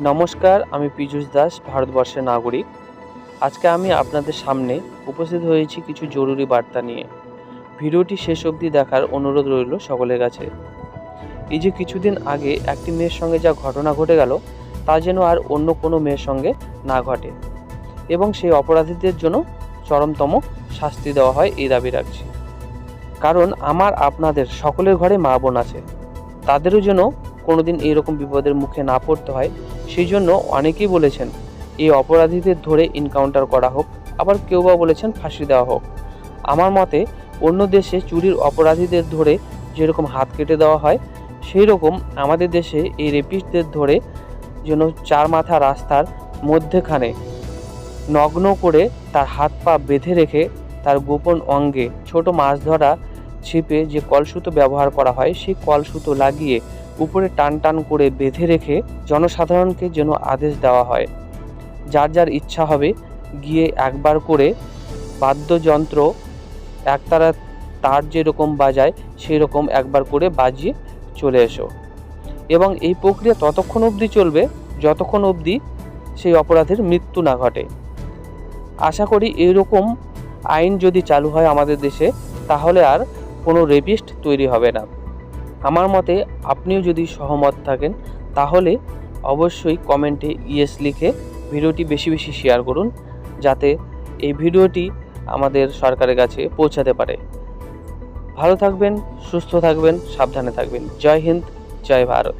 নমস্কার, আমি পীযূষ দাস, ভারতবর্ষের নাগরিক। আজকে আমি আপনাদের সামনে উপস্থিত হয়েছি কিছু জরুরি বার্তা নিয়ে। ভিডিওটি শেষ অবধি দেখার অনুরোধ রইল সকলের কাছে। এই যে কিছুদিন আগে একটি মেয়ের সঙ্গে যা ঘটনা ঘটে গেল, তা যেন আর অন্য কোনো মেয়ের সঙ্গে না ঘটে এবং সেই অপরাধীদের জন্য চরমতম শাস্তি দেওয়া হয় এই দাবি রাখছি। কারণ আমার আপনাদের সকলের ঘরে মা বোন আছে। তাদেরও যেন কোনোদিন এইরকম বিপদের মুখে না পড়তে হয়। সেই জন্য অনেকেই বলেছেন, এই অপরাধীদের ধরে এনকাউন্টার করা হোক, আবার কেউ বা বলেছেন ফাঁসি দেওয়া হোক। আমার মতে, অন্য দেশে চুরির অপরাধীদের ধরে যেরকম হাত কেটে দেওয়া হয় সেই রকম আমাদের দেশে এই রেপিস্টদের ধরে যেন চার মাথা রাস্তার মধ্যেখানে নগ্ন করে তার হাত পা বেঁধে রেখে তার গোপন অঙ্গে ছোট মাছ ধরা ছিপে যে কলসুতো ব্যবহার করা হয়, সেই কলসুতো লাগিয়ে উপরে টান টান করে বেঁধে রেখে জনসাধারণকে যেন আদেশ দেওয়া হয়। যার যার ইচ্ছা হবে, গিয়ে একবার করে বাদ্যযন্ত্র একতারা তার যেরকম বাজায় সেই রকম একবার করে বাজিয়ে চলে এসো। এবং এই প্রক্রিয়া ততক্ষণ অবধি চলবে, যতক্ষণ অবধি সেই অপরাধের মৃত্যু না ঘটে। আশা করি এইরকম আইন যদি চালু হয় আমাদের দেশে, তাহলে আর কোনো রেপিস্ট তৈরি হবে না। আমার মতে আপনিও যদি সহমত থাকেন, তাহলে অবশ্যই কমেন্টে ইয়েস লিখে ভিডিওটি বেশি বেশি শেয়ার করুন, যাতে এই ভিডিওটি আমাদের সরকারের কাছে পৌঁছাতে পারে। ভালো থাকবেন, সুস্থ থাকবেন, সাবধানে থাকবেন। জয় হিন্দ, জয় ভারত।